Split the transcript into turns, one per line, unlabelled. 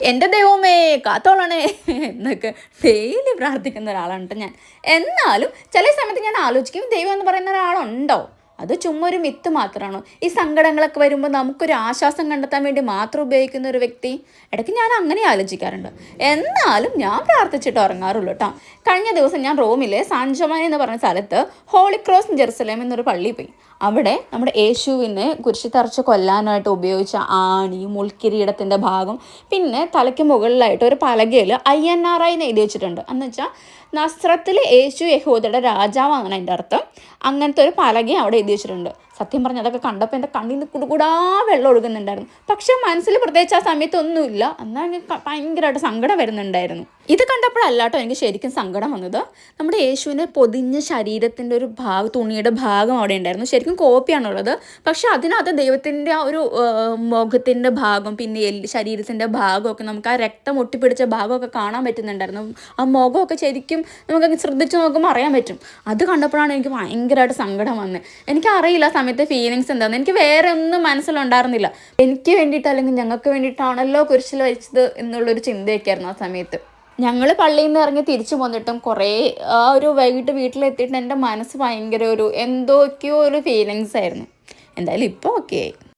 എന്റെ ദൈവമേ കാത്തോളണേ എന്നൊക്കെ ഡെയിലി പ്രാർത്ഥിക്കുന്ന ഒരാളാണ് കേട്ടോ ഞാൻ. എന്നാലും ചില സമയത്ത് ഞാൻ ആലോചിക്കും ദൈവം എന്ന് പറയുന്ന ഒരാളുണ്ടോ? അത് ചുമ്മാ ഒരു മിത്ത് മാത്രമാണോ ഈ സങ്കടങ്ങളൊക്കെ വരുമ്പോൾ നമുക്കൊരു ആശ്വാസം കണ്ടെത്താൻ വേണ്ടി മാത്രം ഉപയോഗിക്കുന്ന ഒരു വ്യക്തി? ഇടയ്ക്ക് ഞാൻ അങ്ങനെ ആലോചിക്കാറുണ്ട്. എന്നാലും ഞാൻ പ്രാർത്ഥിച്ചിട്ട് ഉറങ്ങാറുള്ളൂ കേട്ടോ കഴിഞ്ഞ ദിവസം ഞാൻ റോമിലെ സാൻജോമാനി എന്ന് പറഞ്ഞ സ്ഥലത്ത് ഹോളി ക്രോസ് ജെറുസലേം എന്നൊരു പള്ളിയിൽ പോയി. അവിടെ നമ്മുടെ യേശുവിനെ കുരിശി തറച്ച് കൊല്ലാനായിട്ട് ഉപയോഗിച്ച ആണി മുൾക്കിരീടത്തിന്റെ ഭാഗം പിന്നെ തലയ്ക്ക് മുകളിലായിട്ട് ഒരു പലകയിൽ ഐ എൻ ആർ ഐ എഴുതി വെച്ചിട്ടുണ്ട്. എന്ന് വെച്ചാൽ നസ്രത്തിൽ യേശു യഹൂദയുടെ രാജാവാണ് അതിന്റെ അർത്ഥം. അങ്ങനത്തെ ഒരു പലകയും അവിടെ എഴുതി വെച്ചിട്ടുണ്ട് സത്യം പറഞ്ഞ അതൊക്കെ കണ്ടപ്പോൾ എന്റെ കണ്ണിൽ നിന്ന് കുടുകൂടാ വെള്ളം ഒഴുകുന്നുണ്ടായിരുന്നു. പക്ഷെ മനസ്സിൽ പ്രത്യേകിച്ച് ആ സമയത്തൊന്നുമില്ല. എന്നാൽ എനിക്ക് ഭയങ്കരമായിട്ട് സങ്കടം വരുന്നുണ്ടായിരുന്നു. ഇത് കണ്ടപ്പോഴല്ലാട്ടോ എനിക്ക് ശരിക്കും സങ്കടം വന്നത്. നമ്മുടെ യേശുവിനെ പൊതിഞ്ഞ ശരീരത്തിന്റെ ഒരു ഭാഗ തുണിയുടെ ഭാഗം അവിടെ ഉണ്ടായിരുന്നു. ശരിക്കും കോപ്പിയാണുള്ളത്. പക്ഷെ അതിനകത്ത് ദൈവത്തിന്റെ ആ ഒരു മുഖത്തിന്റെ ഭാഗം പിന്നെ എല്ല് ശരീരത്തിന്റെ ഭാഗമൊക്കെ നമുക്ക് ആ രക്തം ഒട്ടിപ്പിടിച്ച ഭാഗമൊക്കെ കാണാൻ പറ്റുന്നുണ്ടായിരുന്നു. ആ മുഖമൊക്കെ ശരിക്കും നമുക്ക് ശ്രദ്ധിച്ച് നോക്കുമ്പോൾ അറിയാൻ പറ്റും. അത് കണ്ടപ്പോഴാണ് എനിക്ക് ഭയങ്കരമായിട്ട് സങ്കടം വന്നത്. എനിക്കറിയില്ല ആ സമയത്തെ ഫീലിങ്സ് എന്താണെന്ന് എനിക്ക് വേറെ ഒന്നും മനസ്സിലുണ്ടായിരുന്നില്ല. എനിക്ക് വേണ്ടിയിട്ട് അല്ലെങ്കിൽ ഞങ്ങൾക്ക് വേണ്ടിയിട്ടാണല്ലോ കുരിശിൽ വരച്ചത് എന്നുള്ളൊരു ചിന്തയൊക്കെയായിരുന്നു ആ സമയത്ത്. ഞങ്ങൾ പള്ളിയിൽ നിന്ന് ഇറങ്ങി തിരിച്ചു വന്നിട്ടും കുറേ ആ ഒരു വൈകിട്ട് വീട്ടിലെത്തിയിട്ട് എന്റെ മനസ്സ് ഭയങ്കര ഒരു എന്തൊക്കെയോ ഒരു ഫീലിങ്സ് ആയിരുന്നു. എന്തായാലും ഇപ്പോൾ ഓക്കെ ആയി.